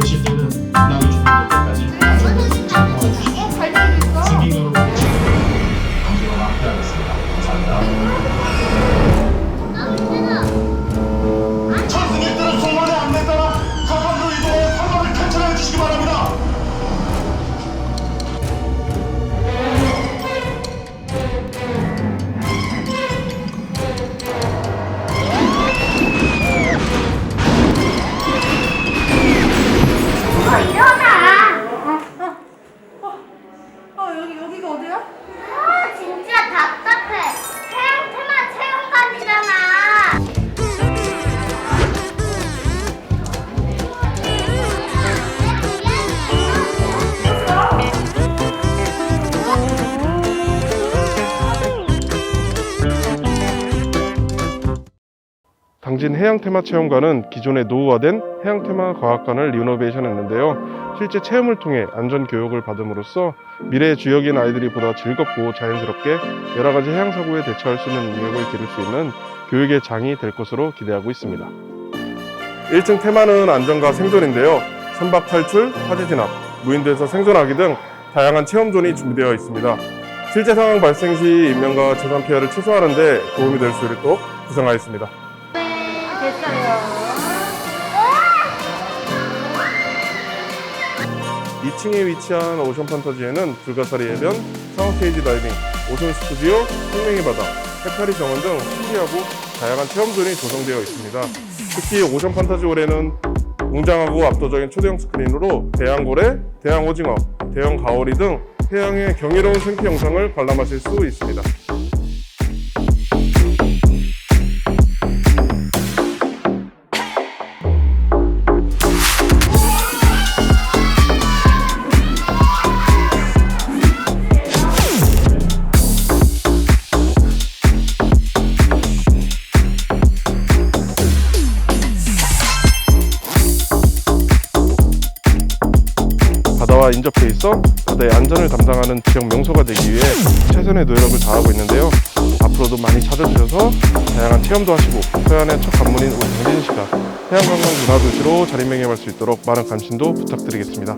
which you. 당진 해양테마체험관은 기존의 노후화된 해양테마과학관을 리노베이션했는데요. 실제 체험을 통해 안전 교육을 받음으로써 미래의 주역인 아이들이 보다 즐겁고 자연스럽게 여러 가지 해양 사고에 대처할 수 있는 능력을 기를 수 있는 교육의 장이 될 것으로 기대하고 있습니다. 1층 테마는 안전과 생존인데요. 선박 탈출, 화재 진압, 무인도에서 생존하기 등 다양한 체험존이 준비되어 있습니다. 실제 상황 발생 시 인명과 재산 피해를 최소화하는 데 도움이 될 수 있도록 구성하였습니다. 됐어요. 2층에 위치한 오션 판타지에는 불가사리 해변, 케이지 다이빙, 오션 스튜디오, 생명의 바다, 해파리 정원 등 신기하고 다양한 체험존이 조성되어 있습니다. 특히 오션 판타지 홀에는 웅장하고 압도적인 초대형 스크린으로 대왕고래, 대왕오징어, 대형 가오리 등 해양의 경이로운 생태 영상을 관람하실 수 있습니다. 바다와 인접해 있어 바다의 안전을 담당하는 지역 명소가 되기 위해 최선의 노력을 다하고 있는데요. 앞으로도 많이 찾아주셔서 다양한 체험도 하시고 서해안의 첫 관문인 우리 당진 씨가 해양관광 문화도시로 자리매김할 수 있도록 많은 관심도 부탁드리겠습니다.